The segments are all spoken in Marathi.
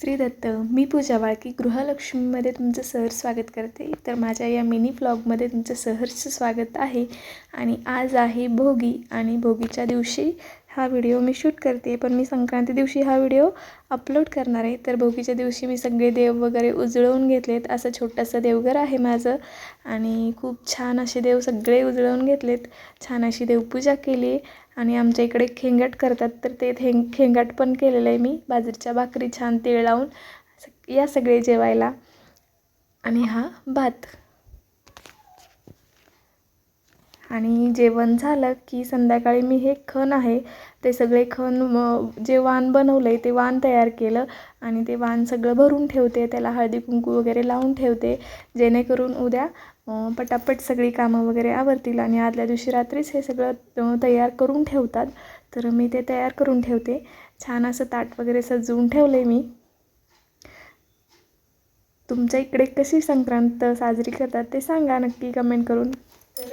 श्री दत्त मी पूजा वाळकी गृहलक्ष्मीमध्ये तुमचं सहर्ष स्वागत करते. तर माझ्या या मिनी ब्लॉगमध्ये तुमचं सहर्ष स्वागत आहे. आणि आज आहे भोगी आणि भोगीच्या दिवशी हा व्हिडिओ मी शूट करते पण मी संक्रांती दिवशी हा व्हिडिओ अपलोड करणार आहे. तर भोगीच्या दिवशी मी सगळे देव वगैरे उजळवून घेतलेत. असं छोटंसं देवघर आहे माझं. आणि खूप छान असे देव सगळे उजळवून घेतलेत. छान अशी देवपूजा केली. आणि आमच्या इकडे खेंगाट करतात. तर ते थेंग खेंगाट पण केलेलं आहे मी. बाजरीच्या भाकरी छान तेळ लावून या सगळे जेवायला. आणि हा भात. आणि जेवण झालं की संध्याकाळी मी हे खण आहे ते सगळे खण जे वाण बनवलं आहे ते वाण तयार केलं आणि ते वाण सगळं भरून ठेवते त्याला हळदी कुंकू वगैरे लावून ठेवते जेणेकरून उद्या पटापट सगळी कामं वगैरे आवरतील आणि आदल्या दिवशी रात्रीच हे सगळं तयार करून ठेवतात. तर मी ते तयार करून ठेवते. छान असं ताट वगैरे सजवून ठेवलं मी. तुमच्या इकडे कशी संक्रांत साजरी करतात ते सांगा नक्की कमेंट करून. तर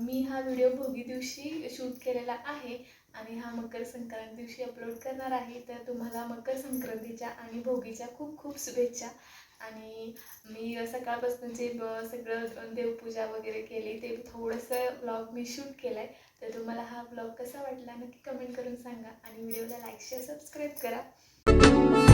मी हा व्हिडिओ भोगी दिवशी शूट केलेला आहे आणि हा मकर संक्रांती दिवशी अपलोड करणार आहे. तर तुम्हाला मकर संक्रांतीच्या आणि भोगीच्या खूप खूप शुभेच्छा. आणि मी सकाळपासून जे सगळं देवपूजा वगैरे केली ते थोडंसं ब्लॉग मी शूट केला आहे तर तुम्हाला हा ब्लॉग कसा वाटला नक्की कमेंट करून सांगा. आणि व्हिडिओला लाईक शेअर सबस्क्राईब करा.